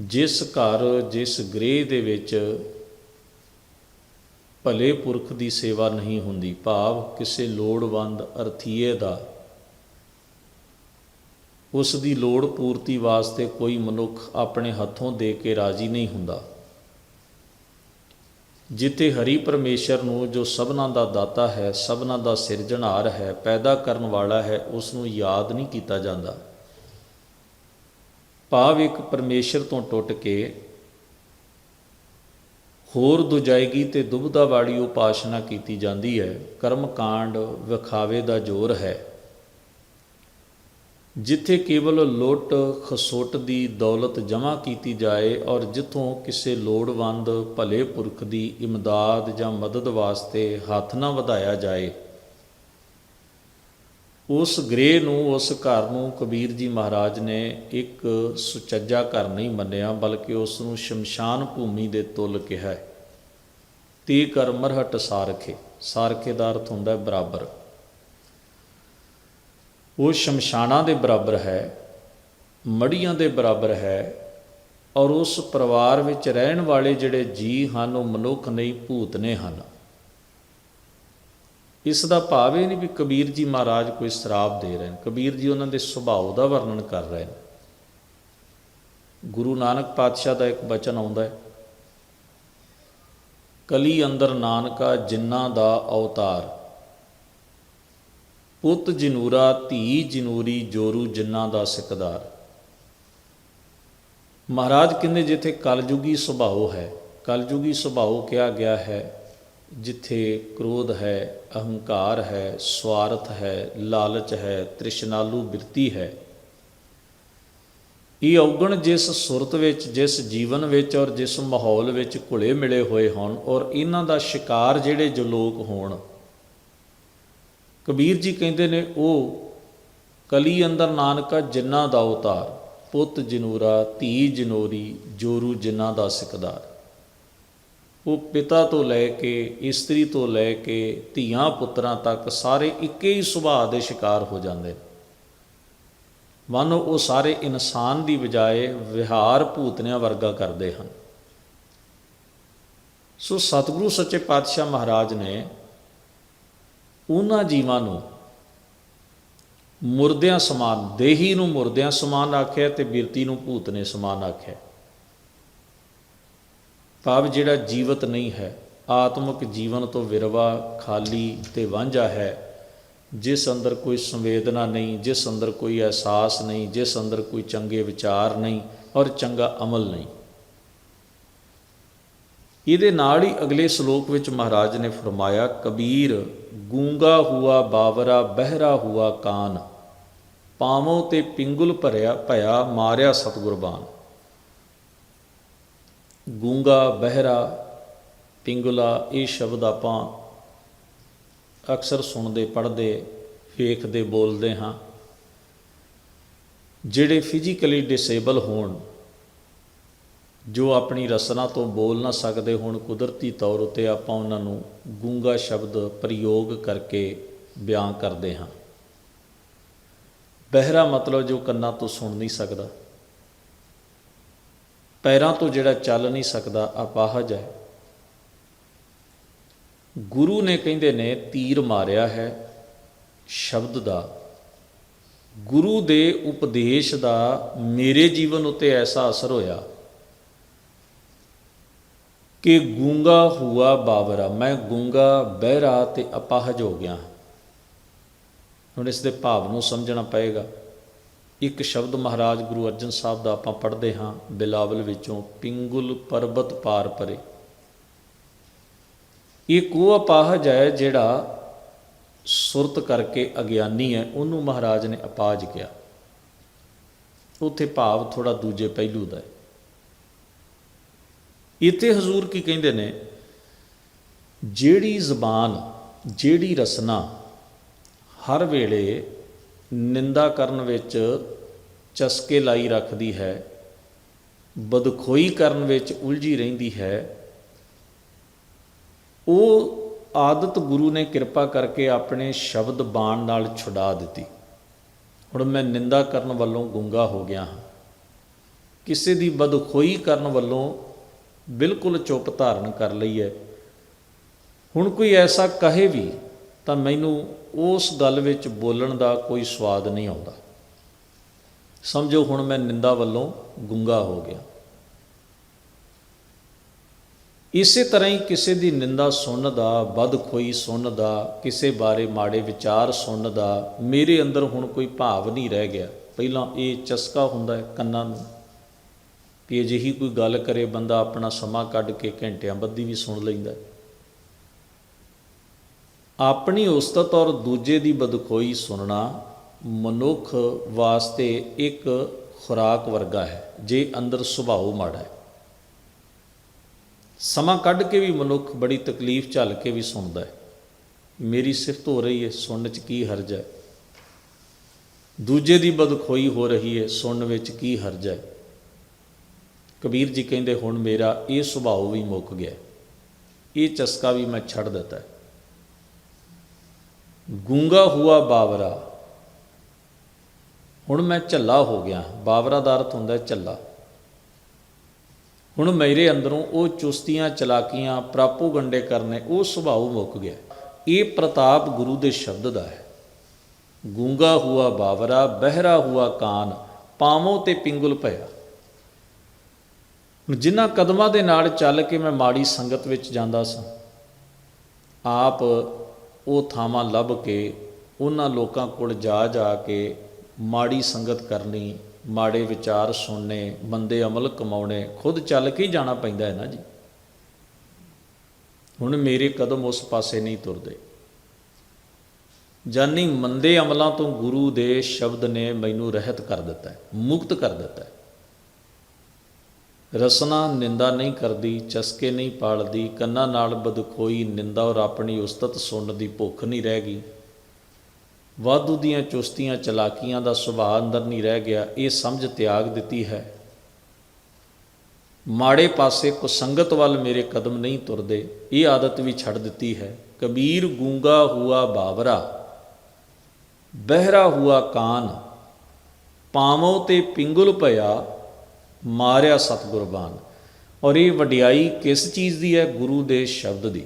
ਜਿਸ ਘਰ, ਜਿਸ ਗ੍ਰਹਿ ਦੇ ਵਿੱਚ ਭਲੇ ਪੁਰਖ ਦੀ ਸੇਵਾ ਨਹੀਂ ਹੁੰਦੀ, ਭਾਵ ਕਿਸੇ ਲੋੜਵੰਦ ਅਰਥੀਏ ਦਾ, ਉਸ ਦੀ ਲੋੜ ਪੂਰਤੀ ਵਾਸਤੇ ਕੋਈ ਮਨੁੱਖ ਆਪਣੇ ਹੱਥੋਂ ਦੇ ਕੇ ਰਾਜੀ ਨਹੀਂ ਹੁੰਦਾ। ਜਿੱਥੇ ਹਰੀ ਪਰਮੇਸ਼ਰ ਨੂੰ ਜੋ ਸਭਨਾ ਦਾ ਦਾਤਾ ਹੈ, ਸਭਨਾ ਦਾ ਸਿਰਜਣਹਾਰ ਹੈ, ਪੈਦਾ ਕਰਨ ਵਾਲਾ ਹੈ, ਉਸ ਨੂੰ ਯਾਦ ਨਹੀਂ ਕੀਤਾ ਜਾਂਦਾ। ਭਾਵ ਇੱਕ ਪਰਮੇਸ਼ਰ ਤੋਂ ਟੁੱਟ ਕੇ ਹੋਰ ਦੁਜਾਇਗੀ ਤੇ ਦੁਬਦਾ ਵਾਲੀ ਉਪਾਸ਼ਨਾ ਕੀਤੀ ਜਾਂਦੀ ਹੈ। ਕਰਮ ਕਾਂਡ ਵਿਖਾਵੇ ਦਾ ਜ਼ੋਰ ਹੈ। ਜਿੱਥੇ ਕੇਵਲ ਲੁੱਟ ਖਸੁੱਟ ਦੀ ਦੌਲਤ ਜਮ੍ਹਾਂ ਕੀਤੀ ਜਾਏ ਔਰ ਜਿੱਥੋਂ ਕਿਸੇ ਲੋੜਵੰਦ ਭਲੇ ਪੁਰਖ ਦੀ ਇਮਦਾਦ ਜਾਂ ਮਦਦ ਵਾਸਤੇ ਹੱਥ ਨਾ ਵਧਾਇਆ ਜਾਏ ਉਸ ਗ੍ਰਹਿ ਨੂੰ, ਉਸ ਘਰ ਨੂੰ ਕਬੀਰ ਜੀ ਮਹਾਰਾਜ ਨੇ ਇੱਕ ਸੁਚੱਜਾ ਘਰ ਨਹੀਂ ਮੰਨਿਆ, ਬਲਕਿ ਉਸ ਨੂੰ ਸ਼ਮਸ਼ਾਨ ਭੂਮੀ ਦੇ ਤੁਲ ਕਿਹਾ ਹੈ। ਤੀ ਕਰ ਮਰਹਟ ਸਾਰਖੇ ਸਾਰਖੇ ਦਾ ਅਰਥ ਹੁੰਦਾ ਹੈ ਬਰਾਬਰ। ਉਹ ਸ਼ਮਸ਼ਾਨਾਂ ਦੇ ਬਰਾਬਰ ਹੈ, ਮੜੀਆਂ ਦੇ ਬਰਾਬਰ ਹੈ, ਔਰ ਉਸ ਪਰਿਵਾਰ ਵਿੱਚ ਰਹਿਣ ਵਾਲੇ ਜਿਹੜੇ ਜੀ ਹਨ, ਉਹ ਮਨੁੱਖ ਨਹੀਂ, ਭੂਤ ਨੇ ਹਨ। ਇਸ ਦਾ ਭਾਵ ਇਹ ਨਹੀਂ ਵੀ ਕਬੀਰ ਜੀ ਮਹਾਰਾਜ ਕੋਈ ਸ਼ਰਾਪ ਦੇ ਰਹੇ ਨੇ। ਕਬੀਰ ਜੀ ਉਹਨਾਂ ਦੇ ਸੁਭਾਅ ਦਾ ਵਰਣਨ ਕਰ ਰਹੇ ਨੇ। ਗੁਰੂ ਨਾਨਕ ਪਾਤਸ਼ਾਹ ਦਾ ਇੱਕ ਬਚਨ ਆਉਂਦਾ ਹੈ। ਕਲੀ ਅੰਦਰ ਨਾਨਕਾ ਜਿਨ੍ਹਾਂ ਦਾ ਅਵਤਾਰ। ਪੁੱਤ ਜਨੂਰਾ, ਧੀ ਜਨੂਰੀ, ਜੋਰੂ ਜਿਨ੍ਹਾਂ ਦਾ ਸਿਕਦਾਰ। ਮਹਾਰਾਜ ਕਹਿੰਦੇ ਜਿੱਥੇ ਕਲਯੁਗੀ ਸੁਭਾਅ ਹੈ। ਕਲਯੁਗੀ ਸੁਭਾਅ ਕਿਹਾ ਗਿਆ ਹੈ ਜਿੱਥੇ ਕ੍ਰੋਧ ਹੈ, ਅਹੰਕਾਰ ਹੈ, ਸਵਾਰਥ ਹੈ, ਲਾਲਚ ਹੈ, ਤ੍ਰਿਸ਼ਨਾਲੂ ਬਿਰਤੀ ਹੈ। ਇਹ ਔਗਣ ਜਿਸ ਸੁਰਤ ਵਿੱਚ, ਜਿਸ ਜੀਵਨ ਵਿੱਚ ਔਰ ਜਿਸ ਮਾਹੌਲ ਵਿੱਚ ਘੁਲੇ ਮਿਲੇ ਹੋਏ ਹੋਣ ਔਰ ਇਹਨਾਂ ਦਾ ਸ਼ਿਕਾਰ ਜਿਹੜੇ ਜੋ ਲੋਕ ਹੋਣ। ਕਬੀਰ ਜੀ ਕਹਿੰਦੇ ਨੇ, ਉਹ ਕਲੀ ਅੰਦਰ ਨਾਨਕਾ ਜਿਨ੍ਹਾਂ ਦਾ ਉਤਾਰ ਪੁੱਤ ਜਨੂਰਾ, ਧੀ ਜਨੋਰੀ, ਜੋਰੂ ਜਿਨ੍ਹਾਂ ਦਾ ਸਿਕਦਾਰ। ਉਹ ਪਿਤਾ ਤੋਂ ਲੈ ਕੇ, ਇਸਤਰੀ ਤੋਂ ਲੈ ਕੇ, ਧੀਆਂ ਪੁੱਤਰਾਂ ਤੱਕ ਸਾਰੇ ਇੱਕੇ ਹੀ ਸੁਭਾਅ ਦੇ ਸ਼ਿਕਾਰ ਹੋ ਜਾਂਦੇ ਨੇ। ਮਾਨੋ ਉਹ ਸਾਰੇ ਇਨਸਾਨ ਦੀ ਬਜਾਏ ਵਿਹਾਰ ਭੂਤਨਿਆਂ ਵਰਗਾ ਕਰਦੇ ਹਨ। ਸੋ ਸਤਿਗੁਰੂ ਸੱਚੇ ਪਾਤਸ਼ਾਹ ਮਹਾਰਾਜ ਨੇ ਉਹਨਾਂ ਜੀਵਾਂ ਨੂੰ ਮੁਰਦਿਆਂ ਸਮਾਨ, ਦੇਹੀ ਨੂੰ ਮੁਰਦਿਆਂ ਸਮਾਨ ਆਖਿਆ ਤੇ ਬਿਰਤੀ ਨੂੰ ਭੂਤ ਨੇ ਸਮਾਨ ਆਖਿਆ। ਭਾਵ ਜਿਹੜਾ ਜੀਵਤ ਨਹੀਂ ਹੈ, ਆਤਮਿਕ ਜੀਵਨ ਤੋਂ ਵਿਰਵਾ ਖਾਲੀ ਤੇ ਵਾਂਝਾ ਹੈ, ਜਿਸ ਅੰਦਰ ਕੋਈ ਸੰਵੇਦਨਾ ਨਹੀਂ, ਜਿਸ ਅੰਦਰ ਕੋਈ ਅਹਿਸਾਸ ਨਹੀਂ, ਜਿਸ ਅੰਦਰ ਕੋਈ ਚੰਗੇ ਵਿਚਾਰ ਨਹੀਂ ਔਰ ਚੰਗਾ ਅਮਲ ਨਹੀਂ। ਇਹਦੇ ਨਾਲ ਹੀ ਅਗਲੇ ਸ਼ਲੋਕ ਵਿੱਚ ਮਹਾਰਾਜ ਨੇ ਫਰਮਾਇਆ, ਕਬੀਰ, ਗੂੰਗਾ ਹੁਆ ਬਾਵਰਾ, ਬਹਿਰਾ ਹੁਆ ਕਾਨ, ਪਾਵੋਂ ਤੇ ਪਿੰਗੁਲ ਭਰਿਆ, ਭਇਆ ਮਾਰਿਆ ਸਤਿਗੁਰਬਾਨ। ਗੂੰਗਾ, ਬਹਿਰਾ, ਪਿੰਗੁਲਾ, ਇਹ ਸ਼ਬਦ ਆਪਾਂ ਅਕਸਰ ਸੁਣਦੇ, ਪੜ੍ਹਦੇ, ਵੇਖਦੇ, ਬੋਲਦੇ ਹਾਂ। ਜਿਹੜੇ ਫਿਜ਼ੀਕਲੀ ਡਿਸੇਬਲ ਹੋਣ, ਜੋ ਆਪਣੀ ਰਸਨਾ ਤੋਂ ਬੋਲ ਨਾ ਸਕਦੇ ਹੋਣ, ਕੁਦਰਤੀ ਤੌਰ ਉਤੇ ਆਪਾਂ ਉਹਨਾਂ ਨੂੰ ਗੂੰਗਾ ਸ਼ਬਦ ਪ੍ਰਯੋਗ ਕਰਕੇ ਬਿਆਨ ਕਰਦੇ ਹਾਂ। ਬਹਿਰਾ ਮਤਲਬ ਜੋ ਕੰਨਾਂ ਤੋਂ ਸੁਣ ਨਹੀਂ ਸਕਦਾ। ਪੈਰਾਂ ਤੋਂ ਜਿਹੜਾ ਚੱਲ ਨਹੀਂ ਸਕਦਾ ਅਪਾਹਜ ਹੈ। ਗੁਰੂ ਨੇ ਕਹਿੰਦੇ ਨੇ, ਤੀਰ ਮਾਰਿਆ ਹੈ ਸ਼ਬਦ ਦਾ। ਗੁਰੂ ਦੇ ਉਪਦੇਸ਼ ਦਾ ਮੇਰੇ ਜੀਵਨ ਉਤੇ ਐਸਾ ਅਸਰ ਹੋਇਆ ਕਿ ਗੂੰਗਾ ਹੁਆ ਬਾਬਰਾ ਮੈਂ ਗੂੰਗਾ, ਬਹਿਰਾ ਤੇ ਅਪਾਹਜ ਹੋ ਗਿਆ। ਹੁਣ ਇਸ ਦੇ ਭਾਵ ਨੂੰ ਸਮਝਣਾ ਪਏਗਾ। ਇੱਕ ਸ਼ਬਦ ਮਹਾਰਾਜ ਗੁਰੂ ਅਰਜਨ ਸਾਹਿਬ ਦਾ ਆਪਾਂ ਪੜ੍ਹਦੇ ਹਾਂ, ਬਿਲਾਵਲ ਵਿੱਚੋਂ, ਪਿੰਗੁਲ ਪਰਬਤ ਪਾਰ ਪਰੇ। ਇਹ ਕੋ ਅਪਾਹਜ ਹੈ ਜਿਹੜਾ ਸੁਰਤ ਕਰਕੇ ਅਗਿਆਨੀ ਹੈ, ਉਹਨੂੰ ਮਹਾਰਾਜ ਨੇ ਅਪਾਜ ਕਿਹਾ। ਉੱਥੇ ਭਾਵ ਥੋੜਾ ਦੂਜੇ ਪਹਿਲੂ ਦਾ ਹੈ। ਇੱਥੇ ਹਜ਼ੂਰ ਕੀ ਕਹਿੰਦੇ ਨੇ, ਜਿਹੜੀ ਜ਼ਬਾਨ, ਜਿਹੜੀ ਰਸਨਾ ਹਰ ਵੇਲੇ ਨਿੰਦਾ ਕਰਨ ਵਿੱਚ ਚਸਕੇ ਲਾਈ ਰੱਖਦੀ ਹੈ, ਬਦਖੋਈ ਕਰਨ ਵਿੱਚ ਉਲਝੀ ਰਹਿੰਦੀ ਹੈ। ਉਹ ਆਦਤ ਗੁਰੂ ਨੇ ਕਿਰਪਾ ਕਰਕੇ ਆਪਣੇ ਸ਼ਬਦ ਬਾਣ ਨਾਲ ਛੁਡਾ ਦਿੱਤੀ। ਹੁਣ ਮੈਂ ਨਿੰਦਾ ਕਰਨ ਵੱਲੋਂ ਗੁੰਗਾ ਹੋ ਗਿਆ ਹਾਂ। ਕਿਸੇ ਦੀ ਬਦਖੋਈ ਕਰਨ ਵੱਲੋਂ ਬਿਲਕੁਲ ਚੁੱਪ ਧਾਰਨ ਕਰ ਲਈ ਹੈ। ਹੁਣ ਕੋਈ ਐਸਾ ਕਹੇ ਵੀ ਤਾਂ ਮੈਨੂੰ ਉਸ ਗੱਲ ਵਿੱਚ ਬੋਲਣ ਦਾ ਕੋਈ ਸਵਾਦ ਨਹੀਂ ਆਉਂਦਾ। ਸਮਝੋ ਹੁਣ ਮੈਂ ਨਿੰਦਾ ਵੱਲੋਂ ਗੁੰਗਾ ਹੋ ਗਿਆ। ਇਸੇ ਤਰ੍ਹਾਂ ਹੀ ਕਿਸੇ ਦੀ ਨਿੰਦਾ ਸੁਣਨ ਦਾ ਬਦਖੋਈ ਸੁਣਨ ਦਾ, ਕਿਸੇ ਬਾਰੇ ਮਾੜੇ ਵਿਚਾਰ ਸੁਣਨ ਦਾ ਮੇਰੇ ਅੰਦਰ ਹੁਣ ਕੋਈ ਭਾਵ ਨਹੀਂ ਰਹਿ ਗਿਆ। ਪਹਿਲਾਂ ਇਹ ਚਸਕਾ ਹੁੰਦਾ ਹੈ ਕੰਨਾਂ ਨੂੰ ਕਿ ਅਜਿਹੀ ਕੋਈ ਗੱਲ ਕਰੇ, ਬੰਦਾ ਆਪਣਾ ਸਮਾਂ ਕੱਢ ਕੇ ਘੰਟਿਆਂ ਬੱਧੀ ਵੀ ਸੁਣ ਲੈਂਦਾ ਹੈ। ਆਪਣੀ ਉਸਤਤ ਔਰ ਦੂਜੇ ਦੀ ਬਦਖੋਈ ਸੁਣਨਾ ਮਨੁੱਖ ਵਾਸਤੇ ਇੱਕ ਖੁਰਾਕ ਵਰਗਾ ਹੈ, ਜੇ ਅੰਦਰ ਸੁਭਾਅ ਮਾੜਾ ਹੈ। ਸਮਾਂ ਕੱਢ ਕੇ ਵੀ ਮਨੁੱਖ ਬੜੀ ਤਕਲੀਫ ਝੱਲ ਕੇ ਵੀ ਸੁਣਦਾ ਹੈ। ਮੇਰੀ ਸਿਫਤ ਹੋ ਰਹੀ ਹੈ, ਸੁਣਨ 'ਚ ਕੀ ਹਰਜ ਹੈ? ਦੂਜੇ ਦੀ ਬਦਖੋਈ ਹੋ ਰਹੀ ਹੈ, ਸੁਣਨ ਵਿੱਚ ਕੀ ਹਰਜ ਹੈ? ਕਬੀਰ ਜੀ ਕਹਿੰਦੇ, ਹੁਣ ਮੇਰਾ ਇਹ ਸੁਭਾਅ ਵੀ ਮੁੱਕ ਗਿਆ ਇਹ ਚਸਕਾ ਵੀ ਮੈਂ ਛੱਡ ਦਿੱਤਾ ਗੂੰਗਾ ਹੁਆ ਬਾਵਰਾ। ਹੁਣ ਮੈਂ ਝੱਲਾ ਹੋ ਗਿਆ। ਬਾਵਰਾ ਦਾ ਅਰਥ ਹੁੰਦਾ ਝੱਲਾ। ਹੁਣ ਮੇਰੇ ਅੰਦਰੋਂ ਉਹ ਚੁਸਤੀਆਂ, ਚਲਾਕੀਆਂ, ਪ੍ਰਾਪੂ ਗੰਡੇ ਕਰਨੇ, ਉਹ ਸੁਭਾਅ ਮੁੱਕ ਗਿਆ। ਇਹ ਪ੍ਰਤਾਪ ਗੁਰੂ ਦੇ ਸ਼ਬਦ ਦਾ ਹੈ। ਗੂੰਗਾ ਹੁਆ ਬਾਵਰਾ, ਬਹਿਰਾ ਹੁਆ ਕਾਨ, ਪਾਵੋਂ ਤੇ ਪਿੰਗੁਲ ਭਇਆ। ਹੁਣ ਜਿਨ੍ਹਾਂ ਕਦਮਾਂ ਦੇ ਨਾਲ ਚੱਲ ਕੇ ਮੈਂ ਮਾੜੀ ਸੰਗਤ ਵਿੱਚ ਜਾਂਦਾ ਸਾਂ। ਆਪ ਉਹ ਥਾਵਾਂ ਲੱਭ ਕੇ ਉਹਨਾਂ ਲੋਕਾਂ ਕੋਲ ਜਾ ਜਾ ਕੇ ਮਾੜੀ ਸੰਗਤ ਕਰਨੀ, ਮਾੜੇ ਵਿਚਾਰ ਸੁਣਨੇ, ਮੰਦੇ ਅਮਲ ਕਮਾਉਣੇ, ਖੁਦ ਚੱਲ ਕੇ ਹੀ ਜਾਣਾ ਪੈਂਦਾ ਹੈ ਨਾ ਜੀ। ਹੁਣ ਮੇਰੇ ਕਦਮ ਉਸ ਪਾਸੇ ਨਹੀਂ ਤੁਰਦੇ। ਜਾਨੀ ਮੰਦੇ ਅਮਲਾਂ ਤੋਂ ਗੁਰੂ ਦੇ ਸ਼ਬਦ ਨੇ ਮੈਨੂੰ ਰਹਿਤ ਕਰ ਦਿੱਤਾ ਹੈ, ਮੁਕਤ ਕਰ ਦਿੱਤਾ ਹੈ। ਰਸਨਾ ਨਿੰਦਾ ਨਹੀਂ ਕਰਦੀ, ਚਸਕੇ ਨਹੀਂ ਪਾਲਦੀ, ਕੰਨਾਂ ਨਾਲ ਬਦਖੋਈ, ਨਿੰਦਾ ਔਰ ਆਪਣੀ ਉਸਤਤ ਸੁਣਨ ਦੀ ਭੁੱਖ ਨਹੀਂ ਰਹਿ ਗਈ। ਵਾਧੂ ਦੀਆਂ ਚੁਸਤੀਆਂ ਚਲਾਕੀਆਂ ਦਾ ਸੁਭਾਅ ਅੰਦਰ ਨਹੀਂ ਰਹਿ ਗਿਆ, ਇਹ ਸਮਝ ਤਿਆਗ ਦਿੱਤੀ ਹੈ। ਮਾੜੇ ਪਾਸੇ ਕੁਸੰਗਤ ਵੱਲ ਮੇਰੇ ਕਦਮ ਨਹੀਂ ਤੁਰਦੇ, ਇਹ ਆਦਤ ਵੀ ਛੱਡ ਦਿੱਤੀ ਹੈ। ਕਬੀਰ ਗੂੰਗਾ ਹੁਆ ਬਾਵਰਾ, ਬਹਿਰਾ ਹੁਆ ਕਾਨ, ਪਾਵੋਂ ਤੇ ਪਿੰਗੁਲ ਭਇਆ ਮਾਰਿਆ ਸਤਿਗੁਰਬਾਨ ਔਰ ਇਹ ਵਡਿਆਈ ਕਿਸ ਚੀਜ਼ ਦੀ ਹੈ? ਗੁਰੂ ਦੇ ਸ਼ਬਦ ਦੀ।